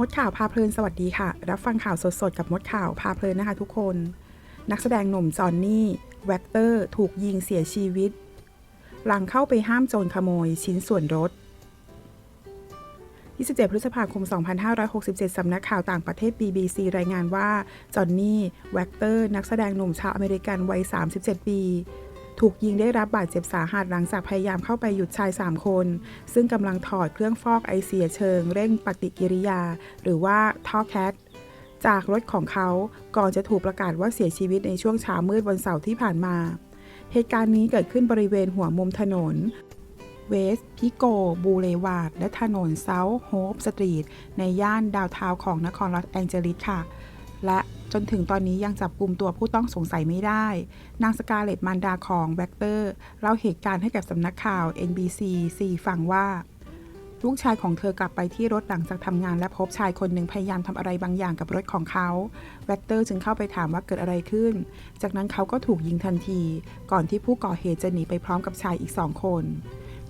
มดข่าวพาเพลินสวัสดีค่ะ รับฟังข่าวสดๆ กับมดข่าวพาเพลินนะคะทุกคน นักแสดงหนุ่มจอนนี่แวกเตอร์ถูกยิงเสียชีวิต หลังเข้าไปห้ามโจรขโมยชิ้นส่วนรถ 27 พฤษภาคม 2567 สำนักข่าวต่างประเทศ BBC รายงานว่า จอห์นนี่แวกเตอร์ นักแสดงหนุ่มชาวอเมริกันวัย 37 ปี ถูกยิงได้รับบาดเจ็บสาหัสหลังจากพยายามเข้าไปหยุดชาย 3 คน ซึ่งกำลังถอดเครื่องฟอกไอเสียเชิงเร่งปฏิกิริยา หรือว่าท่อแคทจากรถของเขาก่อนจะถูกประกาศว่าเสียชีวิตในช่วงเช้ามืดวันเสาร์ที่ผ่านมา เหตุการณ์นี้เกิดขึ้นบริเวณหัวมุมถนนเวสต์พิโก บูเลวาร์ดและถนนเซาท์โฮปสตรีท ในย่านดาวน์ทาวของนครลอสแองเจลิสค่ะ และจนถึงตอนนี้ยังจับกลุ่มตัวผู้ต้องสงสัยไม่ได้ นางสกาเลตมันดาของแวกเตอร์เล่าเหตุการณ์ให้กับสำนักข่าว NBC 4ฟังว่า ลูกชายของเธอกลับไปที่รถหลังจากทำงานและพบชายคนหนึ่งพยายามทำอะไรบางอย่างกับรถของเขาแวกเตอร์จึงเข้าไปถามว่าเกิดอะไรขึ้น จากนั้นเขาก็ถูกยิงทันที ก่อนที่ผู้ก่อเหตุจะหนีไปพร้อมกับชายอีกสองคน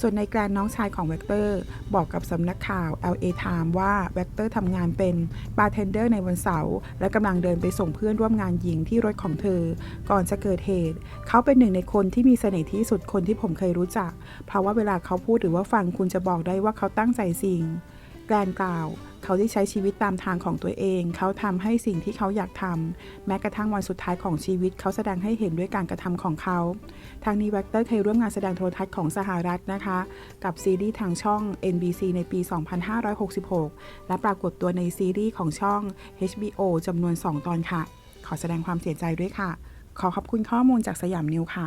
ส่วนในแกรนน้องชายของแวกเตอร์ บอกกับสำนักข่าว LA Time ว่าแวกเตอร์ทำงานเป็นบาร์เทนเดอร์ในวันเสาร์และกำลังเดินไปส่งเพื่อนร่วมงานหญิงที่รถของเธอ ก่อนจะเกิดเหตุ เขาเป็นหนึ่งในคนที่มีเสน่ห์ที่สุดคนที่ผมเคยรู้จัก เพราะว่าเวลาเขาพูดหรือว่าฟังคุณจะบอกได้ว่าเขาตั้งใจสิ่งแกรนกล่าว เขาได้ใช้ชีวิตตามทางของตัวเอง เขาทำให้สิ่งที่เขาอยากทำแม้กระทั่งวันสุดท้ายของชีวิต เขาแสดงให้เห็นด้วยการกระทำของเขา ทางนี้แวกเตอร์เคยร่วมงานแสดงโทรทัศน์ของสหรัฐนะคะ กับซีรีส์ทางช่อง NBC ในปี 2566 และปรากฏตัวในซีรีส์ของช่อง HBO จำนวน 2 ตอนค่ะ ขอแสดงความเสียใจด้วยค่ะ ขอขอบคุณข้อมูลจากสยามนิวค่ะ